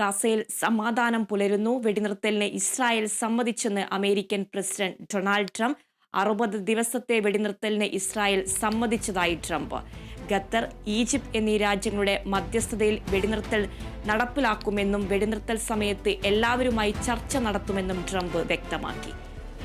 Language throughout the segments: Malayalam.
ഗാസയിൽ സമാധാനം പുലരുന്നു. വെടിനിർത്തലിന് ഇസ്രായേൽ സമ്മതിച്ചെന്ന് അമേരിക്കൻ പ്രസിഡന്റ് ഡൊണാൾഡ് ട്രംപ്. അറുപത് ദിവസത്തെ വെടിനിർത്തലിന് ഇസ്രായേൽ സമ്മതിച്ചതായി ട്രംപ്. ഖത്തർ ഈജിപ്ത് എന്നീ രാജ്യങ്ങളുടെ മധ്യസ്ഥതയിൽ വെടിനിർത്തൽ നടപ്പിലാക്കുമെന്നും വെടിനിർത്തൽ സമയത്ത് എല്ലാവരുമായി ചർച്ച നടത്തുമെന്നും ട്രംപ് വ്യക്തമാക്കി.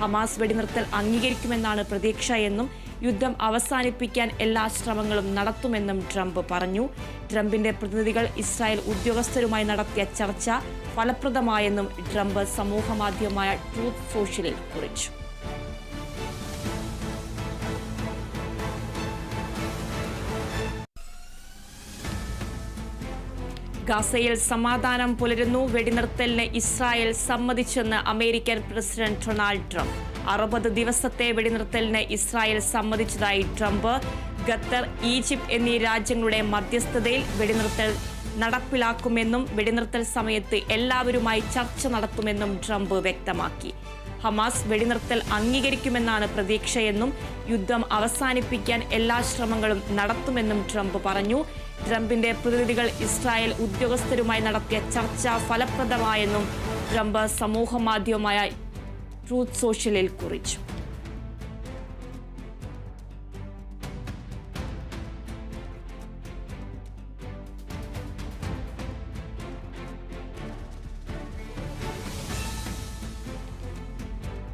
ഹമാസ് വെടിനിർത്തൽ അംഗീകരിക്കുമെന്നാണ് പ്രതീക്ഷ എന്നും യുദ്ധം അവസാനിപ്പിക്കാൻ എല്ലാ ശ്രമങ്ങളും നടത്തുമെന്നും ട്രംപ് പറഞ്ഞു. ട്രംപിന്റെ പ്രതിനിധികൾ ഇസ്രായേൽ ഉദ്യോഗസ്ഥരുമായി നടത്തിയ ചർച്ച ഫലപ്രദമായെന്നും ട്രംപ് സമൂഹമാധ്യമമായ ട്രൂത്ത് സോഷ്യലിൽ കുറിച്ചു. ഗാസയിൽ സമാധാനം പുലരുന്നു. വെടിനിർത്തലിന് ഇസ്രായേൽ സമ്മതിച്ചെന്ന് അമേരിക്കൻ പ്രസിഡന്റ് ഡൊണാൾഡ് ട്രംപ്. അറുപത് ദിവസത്തെ വെടിനിർത്തലിന് ഇസ്രായേൽ സമ്മതിച്ചതായി ട്രംപ്. ഖത്തർ ഈജിപ്ത് എന്നീ രാജ്യങ്ങളുടെ മധ്യസ്ഥതയിൽ വെടിനിർത്തൽ നടപ്പിലാക്കുമെന്നും വെടിനിർത്തൽ സമയത്ത് എല്ലാവരുമായി ചർച്ച നടത്തുമെന്നും ട്രംപ് വ്യക്തമാക്കി. ഹമാസ് വെടിനിർത്തൽ അംഗീകരിക്കുമെന്നാണ് പ്രതീക്ഷയെന്നും യുദ്ധം അവസാനിപ്പിക്കാൻ എല്ലാ ശ്രമങ്ങളും നടത്തുമെന്നും ട്രംപ് പറഞ്ഞു. ട്രംപിന്റെ പ്രതിനിധികൾ ഇസ്രായേൽ ഉദ്യോഗസ്ഥരുമായി നടത്തിയ ചർച്ച ഫലപ്രദമായെന്നും ട്രംപ് സമൂഹമാധ്യമമായ ട്രൂത്ത് സോഷ്യലിൽ കുറിച്ചു.